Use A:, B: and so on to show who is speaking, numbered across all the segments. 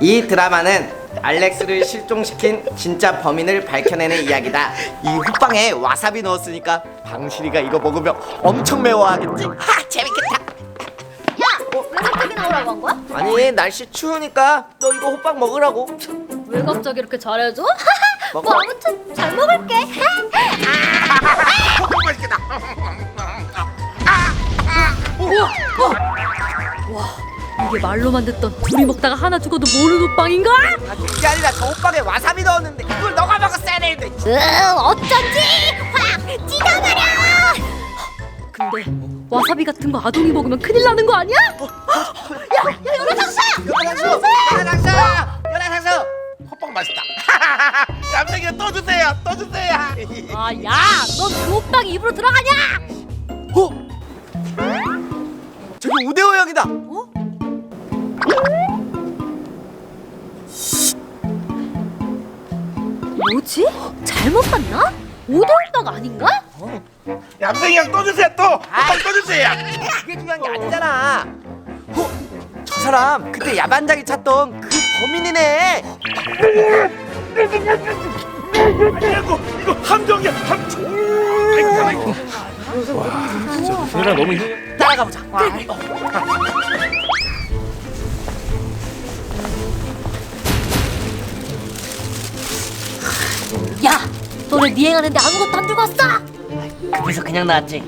A: 이 드라마는 알렉스를 실종시킨 진짜 범인을 밝혀내는 이야기다. 이 호빵에 와사비 넣었으니까 방실이가 이거 먹으면 엄청 매워하겠지? 하 재밌겠다.
B: 야, 왜 갑자기 나오라고 한 거야?
A: 아니 날씨 추우니까 너 이거 호빵 먹으라고.
B: 왜 갑자기 이렇게 잘해줘? 뭐
A: 먹어.
B: 아무튼 잘 먹을게.
C: 이게 말로만 듣던 둘이 먹다가 하나 죽어도 모르는 빵인가?
A: 아, 그게 아니라 저 호빵에 와사비 넣었는데 이걸 너가 먹었어야 되는데.
B: 으, 어쩐지 확 찢어버려.
C: 근데 와사비 같은 거 아동이 먹으면 큰일 나는 거 아니야?
A: 연하상수! 연하상수! 연하상수!
D: 호빵 맛있다. 얌생이 또 주세요. 또 주세요.
C: 아, 야, 넌그 호빵 입으로 들어가냐?
A: 어? 저기 우대호 형이다.
C: 뭐지? 잘못 봤나? 오대오빵 아닌가?
D: 얌생이 형또 주세요. 또 호빵 또 주세요.
A: 그게 중요한 게 아니잖아. 어? 저 사람 그때 야반장이 찾던 그 범인이네.
D: 아이고 이거 함정이야. 함정. 아이고 아이고.
A: 따라가 보자.
C: 야, 너네 미행하는데 아무것도 안 들고 왔어?
A: 그래서 그냥 나왔지.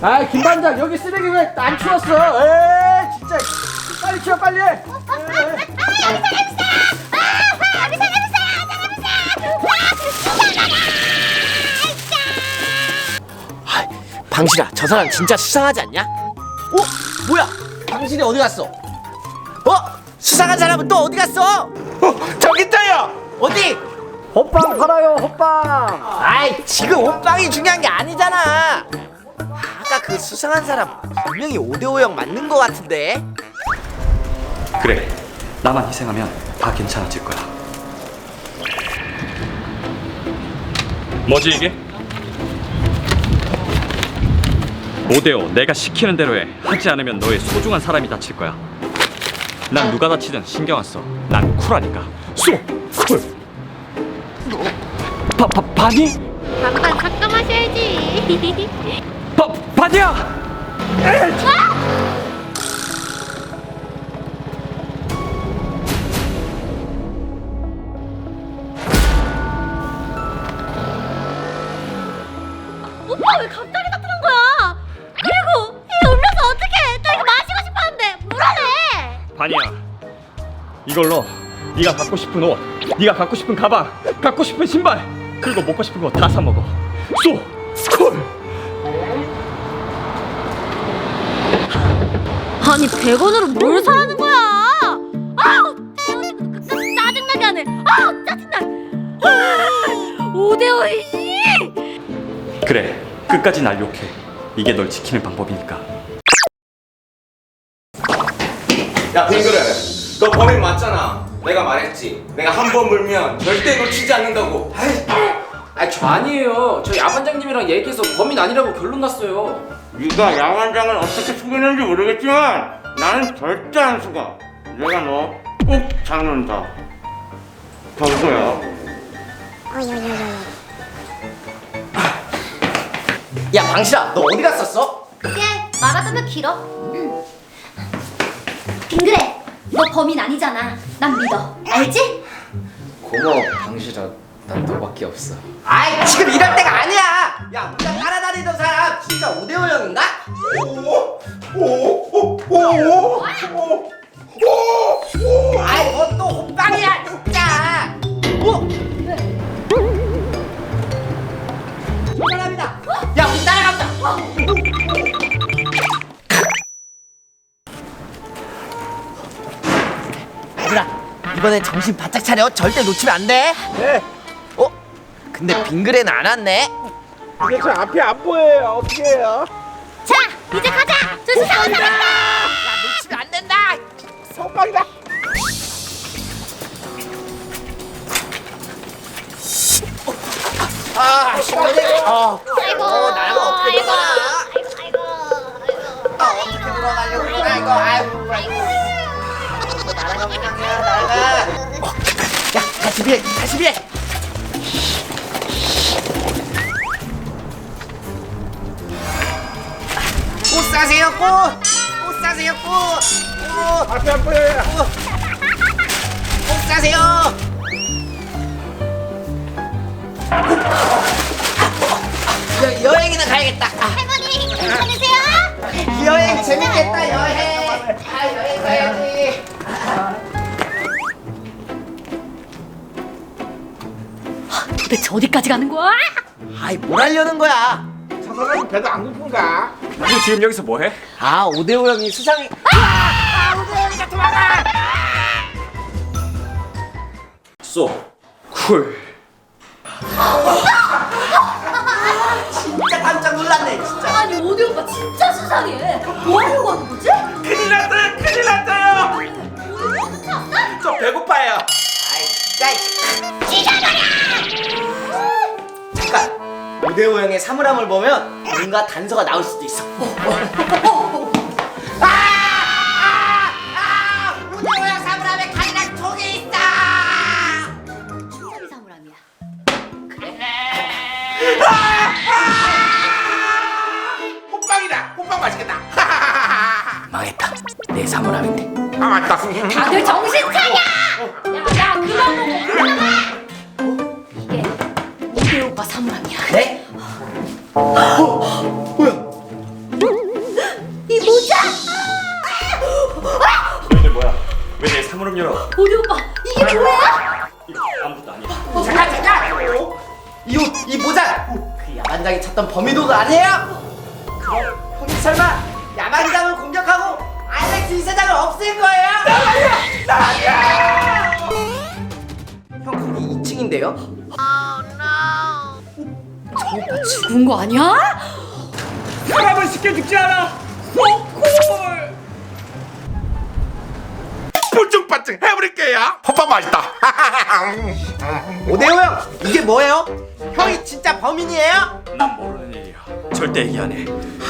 E: 아 김반장 여기 쓰레기 왜 안 치웠어? 에 진짜 빨리 치워 빨리.
A: 방실아, 저 사람 진짜 수상하지 않냐? 어? 뭐야? 방실이 어디 갔어? 어? 수상한 사람은 또 어디 갔어?
D: 어, 저기 있어요.
A: 어디?
E: 호빵 팔아요 호빵.
A: 아이 지금 옷방이 중요한 게 아니잖아. 아까 그 수상한 사람 분명히 오대오 형 맞는 거 같은데.
F: 그래 나만 희생하면 다 괜찮아질 거야 뭐지 이게? 오데오 내가 시키는 대로 해 하지 않으면 너의 소중한 사람이 다칠 거야 난 누가 다치든 신경 안 써 난 쿨하니까 쏘! 쿨! 바, 바, 바니?
B: 잠깐 잠깐 마셔야지.
F: 바, 바니야!
B: 오빠
F: 이걸로 네가 갖고 싶은 옷 네가 갖고 싶은 가방 갖고 싶은 신발 그리고 먹고 싶은 거 다 사 먹어 쏘! 쿨!
C: 아니 100원으로 뭘 사라는 거야? 아우 짜증나게 하네 아우 짜증나 아, 오대오이씨
F: 그래 끝까지 날 욕해 이게 널 지키는 방법이니까
G: 야 빙그레 너 범인 맞잖아 내가 말했지 내가 한 번 물면 절대 놓치지 않는다고
E: 아저 아니에요. 저 야반장님이랑 얘기해서 범인 아니라고 결론 났어요.
G: 네가 야반장을 어떻게 속이는지 모르겠지만 나는 절대 안 속아 내가 너 꼭 잡는다 경고야
A: 야 방실아, 너 어디 갔었어?
B: 그게 말하자면 길어. 빙그레, 너 범인 아니잖아. 난 믿어. 알지?
E: 고마워 방실아. 난 너밖에 없어.
A: 아이 지금 이럴 때가 아니야. 야 우리가 따라다니던 사람 진짜 오대오 형인가? 아이 이번엔 정신 바짝 차려. 절대 놓치면 안 돼.
E: 네.
A: 어? 근데 빙그레는 안 왔네.
E: 이게 저 앞이 안 보여요. 어떻게 해요?
B: 자, 이제 가자. 저 수상한 사람.
A: 야 놓치면 안 된다.
E: 호빵이다.
A: 아 시원해. 어.
B: 아이고.
A: 어 나랑 어떻게
B: 아이고.
A: 놀아?
B: 아이고. 아이고.
A: 아 어떻게 돌아가려고 그래 이거. 아이고 아이고 야 다시 비해 다시 비해 꽃 사세요 꽃꽃 사세요 꽃꽃
D: 앞에 안 보여요.
A: 꽃 사세요 여, 여행이나 가야겠다 아,
B: 할머니 괜찮으세요?
C: 도대체 어디까지 가는 거야?
A: 아이 뭘 하려는 거야
D: 저 사람이 배도 안 고픈가?
F: 너 지금 여기서 뭐 해?
A: 아 오대호 형이 수상이
F: 쏘. 쿨.
A: 진짜 깜짝 놀랐네 진짜
C: 아니 오디 오빠 진짜 수상해. 뭐 하려고 하는 거지?
D: 큰일 났어요. 큰일 났어요. 저 배고파요.
A: 아이 진짜 잠깐 오대호 형의 사물함을 보면 뭔가 단서가 나올 수도 있어 아! 아!
C: 오디 오빠 사물함이야.
A: 그래?
C: 이 모자!
F: 너희들 뭐야? 왜 내 사물함 열어?
C: 오디 오빠 이게 뭐야?
F: 이거 아무것도 아니야.
A: 잠깐 잠깐 이 옷, 이 모자 그 야만장이 찾던 범인도가 아니에요? 그럼 형이 설마 야만장을 공격하고 알렉스 이사장을 없앤 거예요? 나야! 형 거기 2층인데요?
C: 오빠 죽은 거 아니야?
F: 사람은 쉽게 죽지 않아. 쏘쿨.
D: 뿔증빠증 해버릴게요. 호빵 맛있다.
A: 오대호 형 이게 뭐예요? 형이 진짜 범인이에요?
F: 난 모르는 일이야. 절대 얘기 안 해.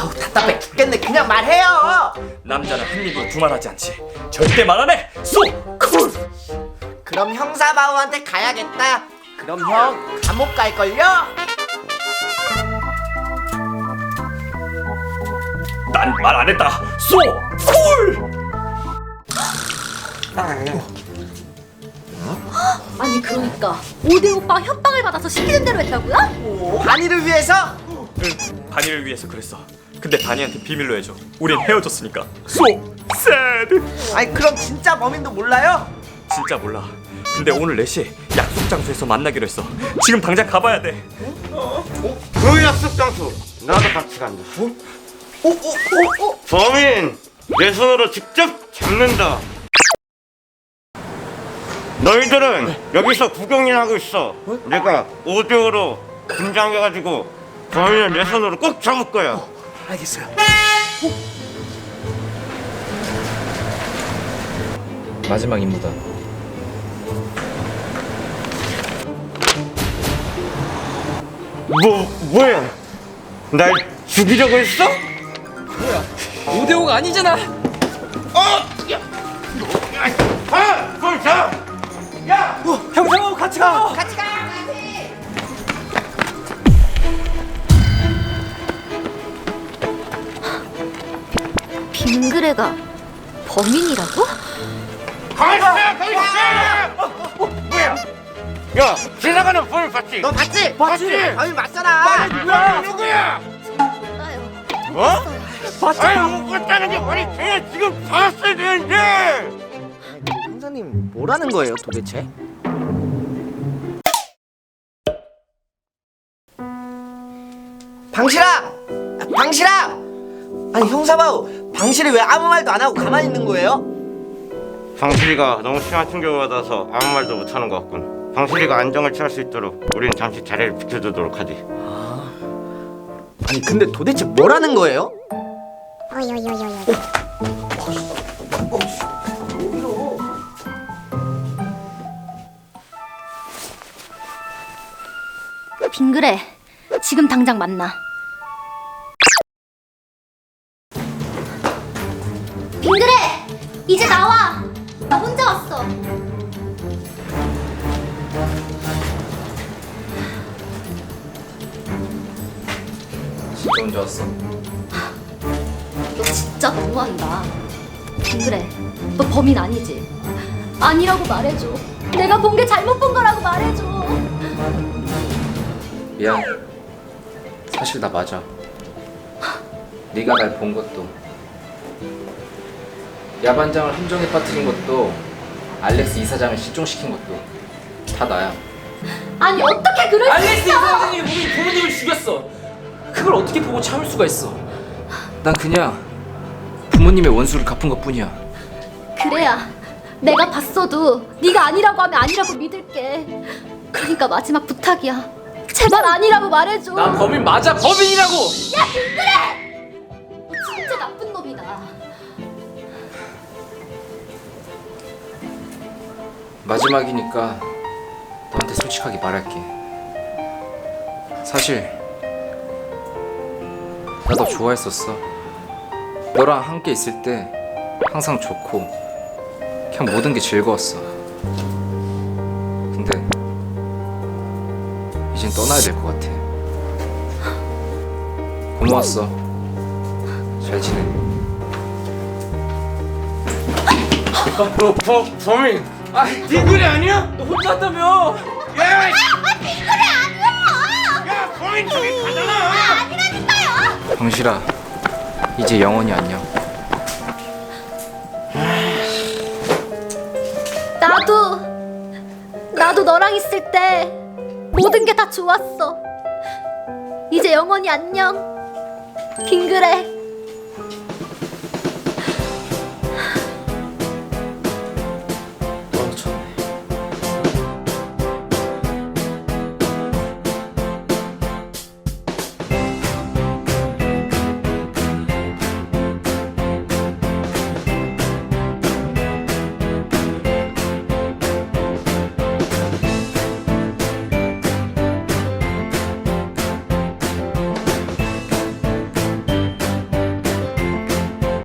A: 아우 답답해 죽겠네 그냥 말해요
F: 남자는 한 입으로 두 말하지 않지. 절대 말 안 해. 쏘. 쿨.
A: 그럼 형사바우한테 가야겠다 그럼 형 감옥 갈걸요?
F: 난 말 안 했다. 쏘. 쿨.
C: 아니 그러니까 오디 오빠 협박을 받아서 시키는 대로 했다고요?
A: 반이를 위해서?
F: 응. 바니를 위해서 그랬어. 근데 바니한테 비밀로 해줘. 우린 헤어졌으니까. 쏘. 새드.
A: 아니 그럼 진짜 범인도 몰라요?
F: 진짜 몰라. 근데 오늘 4시에 약속 장소에서 만나기로 했어. 지금 당장 가봐야 돼.
G: 그 약속 장소 나도 같이 간다.
A: 어? 어? 어? 어?
G: 범인 내 손으로 직접 잡는다. 너희들은 여기서 구경이나 하고 있어. 내가 오디오로 분장해가지고 범인을 내 손으로 꼭 잡을 거야.
A: 알겠어요
E: 마지막 임무다.
G: 뭐 뭐야? 날 죽이려고 했어?
E: 오대오가 아니잖아.
G: 아, 그걸 잡!
F: 형사하고 같이 가.
A: 같이 가
B: 빙그레가 범인이라고?
G: 가만히 있어! 가만히 있어! 뭐야? 야, 지나가는 범인 봤지?
A: 너 봤지?
G: 봤지?
A: 범인 맞잖아
G: 누구야? 누구야?
B: 몰라요.
G: 어? 아니, 못 봤다는 게 말이 돼! 지금 봤어야 되는데!
A: 형사님 뭐라는 거예요 도대체? 방실아! 아, 방실아! 아니 형사바우 방실이 왜 아무 말도 안 하고 가만히 있는 거예요?
G: 방실이가 너무 심한 충격을 받아서 아무 말도 못하는 것 같군. 방실이가 안정을 취할 수 있도록 우린 잠시 자리를 비켜두도록 하지.
A: 아니 근데 도대체 뭐라는 거예요?
B: 빙그레, 지금 당장 만나. 빙그레!
C: 이제 나와. 나 혼자 왔어.
E: 진짜 혼자 왔어?
C: 너 진짜 너무한다. 그래, 너 범인 아니지? 아니라고 말해줘. 내가 본 게 잘못 본 거라고 말해줘.
E: 미안. 사실 나 맞아. 네가 날 본 것도 야반장을 함정에 빠뜨린 것도 알렉스 이사장을 실종시킨 것도 다 나야.
C: 아니 어떻게 그럴 수
E: 알렉스
C: 있어?
E: 이사장이 우리 부모님을 죽였어. 그걸 어떻게 보고 참을 수가 있어? 난 그냥 부모님의 원수를 갚은 것뿐이야.
C: 그래야 내가 봤어도 네가 아니라고 하면 아니라고 믿을게. 그러니까 마지막 부탁이야. 제발 아니라고 말해줘.
E: 난 범인 맞아 범인이라고.
C: 야 김그래! 너 진짜 나쁜 놈이다.
E: 마지막이니까 너한테 솔직하게 말할게. 사실 나 너 좋아했었어. 너랑 함께 있을 때 항상 좋고 그냥 모든 게 즐거웠어. 근데 이젠 떠나야 될 것 같아. 고마웠어. 잘 지내.
G: 너 버, 범인 아 빙그레 아니야?
E: 너 혼자 왔다며?
G: 야! 빙그레 아니야! 야 범인 저기 가잖아!
E: 황실아, 이제 영원히 안녕.
C: 나도 나도 너랑 있을 때 모든 게 다 좋았어. 이제 영원히 안녕. 빙그레.